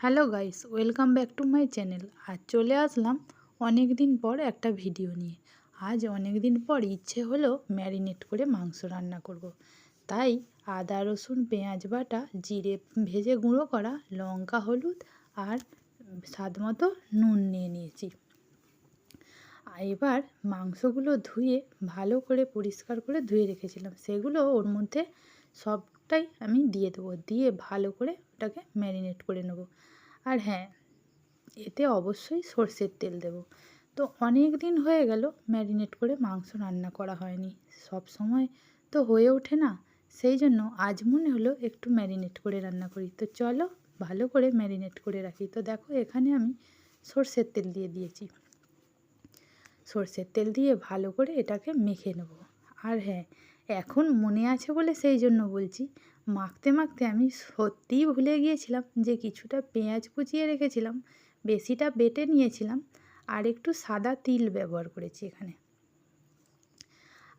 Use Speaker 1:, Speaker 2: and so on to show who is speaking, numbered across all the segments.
Speaker 1: Hello guys, welcome back to my channel. আজ চলে আসলাম অনেক দিন পর একটা ভিডিও নিয়ে। আজ অনেক দিন পর ইচ্ছে হলো ম্যারিনেট করে মাংস রান্না করব। তাই আদা, রসুন, পেঁয়াজ বাটা, জিরে ভেজে গুঁড়ো করা, লঙ্কা, হলুদ আর স্বাদ মতো নুন নিয়ে নিয়েছি। এবার মাংসগুলো ধুয়ে ভালো করে পরিষ্কার করে ধুয়ে রেখেছিলাম। সেগুলো ওর মধ্যে সবটাই আমি দিয়ে দেবো, দিয়ে ভালো করে ওটাকে ম্যারিনেট করে নেব। আর হ্যাঁ এতে অবশ্যই সর্ষের তেল দেব। তো অনেক দিন হয়ে গেল ম্যারিনেট করে মাংস রান্না করা হয়নি। সব সময় তো হয়ে ওঠে না, সেই জন্য আজ মনে হলো একটু ম্যারিনেট করে রান্না করি। তো চলো ভালো করে ম্যারিনেট করে রাখি। তো দেখো এখানে আমি সর্ষের তেল দিয়ে দিয়েছি। সর্ষের তেল দিয়ে ভালো করে এটাকে মেখে নেব। আর হ্যাঁ এখন মনে আছে বলে সেই জন্য বলছি। মাখতে মাখতে আমি সত্যিই ভুলে গিয়েছিলাম যে কিছুটা পেঁয়াজ কুচিয়ে রেখেছিলাম, বেশিটা বেটে নিয়েছিলাম আর একটু সাদা তিল ব্যবহার করেছি এখানে।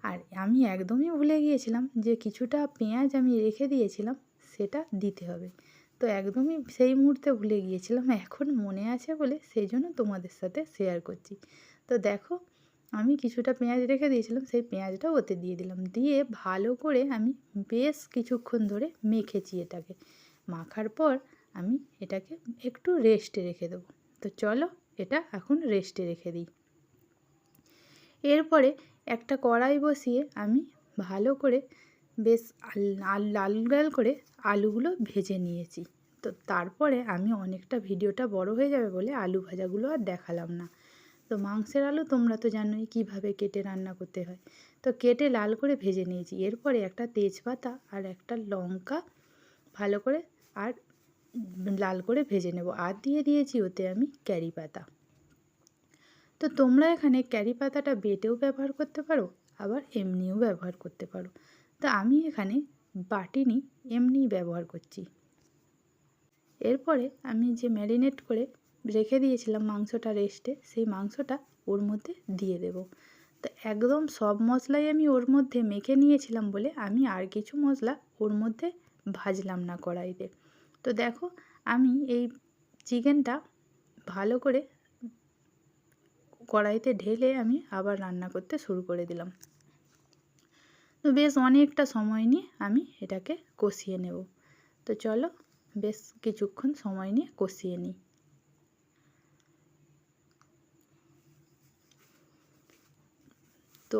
Speaker 1: আর আমি একদমই ভুলে গিয়েছিলাম যে কিছুটা পেঁয়াজ আমি রেখে দিয়েছিলাম, সেটা দিতে হবে। তো একদমই সেই মুহূর্তে ভুলে গিয়েছিলাম, এখন মনে আছে বলে সেই জন্য তোমাদের সাথে শেয়ার করছি। তো দেখো আমি কিছুটা পেঁয়াজ রেখে দিয়েছিলাম, সেই পেঁয়াজটা ওতে দিয়ে দিলাম। দিয়ে ভালো করে আমি বেশ কিছুক্ষণ ধরে মেখেছি এটাকে। মাখার পর আমি এটাকে একটু রেস্টে রেখে দেবো। তো চলো এটা এখন রেস্টে রেখে দিই। এরপরে একটা কড়াই বসিয়ে আমি ভালো করে বেশ লাল লাল করে আলুগুলো ভেজে নিয়েছি। তো তারপরে আমি অনেকটা ভিডিওটা বড় হয়ে যাবে বলে আলু ভাজাগুলো আর দেখালাম না। তো মাংসের আলু তোমরা তো জানোই কীভাবে কেটে রান্না করতে হয়। তো কেটে লাল করে ভেজে নিয়েছি। এরপরে একটা তেজপাতা আর একটা লঙ্কা ভালো করে আর লাল করে ভেজে নেব। আর দিয়ে দিয়েছি ওতে আমি ক্যারি পাতা। তো তোমরা এখানে ক্যারি পাতাটা বেটেও ব্যবহার করতে পারো, আবার এমনিও ব্যবহার করতে পারো। তো আমি এখানে বাটিনি, এমনিই ব্যবহার করছি। এরপরে আমি যে ম্যারিনেট করে রেখে দিয়েছিলাম মাংসটা রেস্টে সেই মাংসটা ওর মধ্যে দিয়ে দেব। তো একদম সব মশলাই আমি ওর মধ্যে মেখে নিয়েছিলাম বলে আমি আর কিছু মশলা ওর মধ্যে ভাজলাম না কড়াইতে। তো দেখো, আমি এই চিকেনটা ভালো করে কড়াইতে ঢেলে আমি আবার রান্না করতে শুরু করে দিলাম। তো বেশ অনেকটা সময় নিয়ে আমি এটাকে কষিয়ে নেব। তো চলো, বেশ কিছুক্ষণ সময় নিয়ে কষিয়ে নিই। তো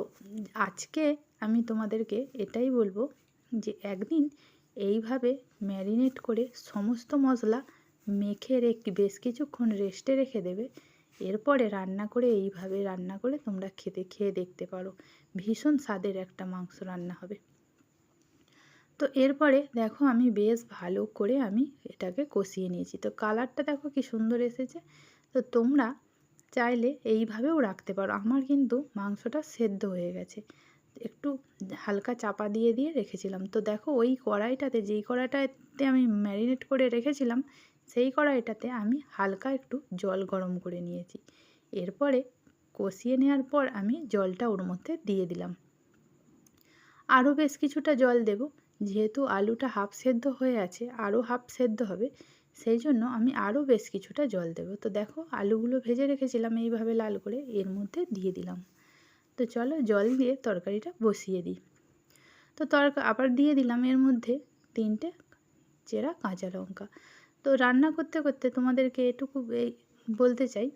Speaker 1: আজকে আমি তোমাদেরকে এটাই বলব যে একদিন এইভাবে ম্যারিনেট করে সমস্ত মশলা মেখে রেখে, বেশ কিছুক্ষণ রেস্টে রেখে দেবে। এরপরে রান্না করে এইভাবে রান্না করে তোমরা খেতে, খেয়ে দেখতে পারো। ভীষণ স্বাদের একটা মাংস রান্না হবে। তো এরপরে দেখো আমি বেশ ভালো করে আমি এটাকে কষিয়ে নিয়েছি। তো কালারটা দেখো কি সুন্দর এসেছে। তো তোমরা চাইলে এইভাবেও রাখতে পারো। আমার কিন্তু মাংসটা সেদ্ধ হয়ে গেছে। একটু হালকা চাপা দিয়ে দিয়ে রেখেছিলাম। তো দেখো ওই কড়াইটাতে, যেই কড়াইটাতে আমি ম্যারিনেট করে রেখেছিলাম, সেই কড়াইটাতে আমি হালকা একটু জল গরম করে নিয়েছি। এরপরে কষিয়ে নেওয়ার পর আমি জলটা ওর মধ্যে দিয়ে দিলাম। আরও বেশ কিছুটা জল দেব। যেহেতু আলুটা হাফ সেদ্ধ হয়ে আছে, আরও হাফ সেদ্ধ হবে সেই জন্য আমি আরও বেশ কিছুটা জল দেবো। তো দেখো, আলুগুলো ভেজে রেখেছিলাম এইভাবে লাল করে, এর মধ্যে দিয়ে দিলাম। তো চলো জল দিয়ে তরকারিটা বসিয়ে দিই। তো তরকা, আবার দিয়ে দিলাম এর মধ্যে তিনটে চেরা কাঁচা লঙ্কা। তো রান্না করতে করতে তোমাদেরকে এটুকু বলতে চাই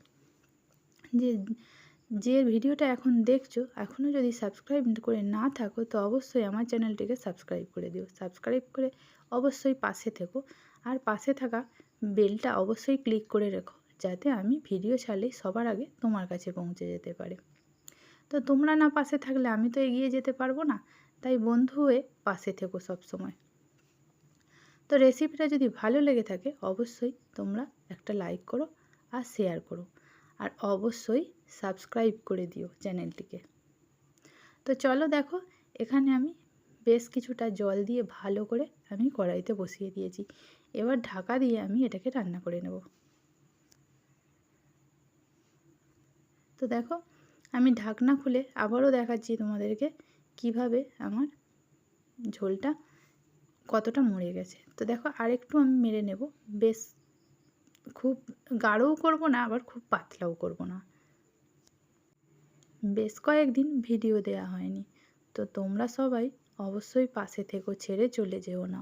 Speaker 1: যে যে ভিডিওটা এখন দেখছ এখনও যদি সাবস্ক্রাইব করে না থাকো, তো অবশ্যই আমার চ্যানেলটিকে সাবস্ক্রাইব করে দিও। সাবস্ক্রাইব করে অবশ্যই পাশে থেকো। আর পাশে থাকা বেলটা অবশ্যই ক্লিক করে রেখো, যাতে আমি ভিডিও ছাড়লেই সবার আগে তোমার কাছে পৌঁছে যেতে পারে। তো তোমরা না পাশে থাকলে আমি তো এগিয়ে যেতে পারব না, তাই বন্ধু হয়ে পাশে থেকো সবসময়। তো রেসিপিটা যদি ভালো লেগে থাকে, অবশ্যই তোমরা একটা লাইক করো আর শেয়ার করো, আর অবশ্যই সাবস্ক্রাইব করে দিও চ্যানেলটিকে। তো চলো দেখো, এখানে আমি বেশ কিছুটা জল দিয়ে ভালো করে আমি কড়াইতে বসিয়ে দিয়েছি। এবার ঢাকা দিয়ে আমি এটাকে রান্না করে নেব। তো দেখো, আমি ঢাকনা খুলে আবারও দেখাচ্ছি তোমাদেরকে কীভাবে আমার ঝোলটা কতটা মরে গেছে। তো দেখো, আরেকটু আমি মেরে নেব। বেশ খুব গাঢ়ও করব না, আবার খুব পাতলাও করব না। বেশ কয়েকদিন ভিডিও দেওয়া হয়নি। তো তোমরা সবাই অবশ্যই পাশে থেকো, ছেড়ে চলে যেও না।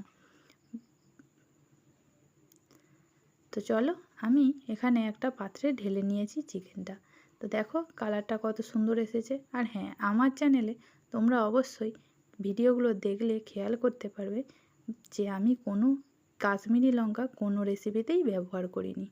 Speaker 1: তো চলো, আমি এখানে একটা পাত্রে ঢেলে নিয়েছি চিকেনটা। তো দেখো, কালারটা কত সুন্দর এসেছে। আর হ্যাঁ আমার চ্যানেলে তোমরা অবশ্যই ভিডিওগুলো দেখলে খেয়াল করতে পারবে যে আমি কোনো কাশ্মীরি লঙ্কা কোনো রেসিপিতেই ব্যবহার করিনি।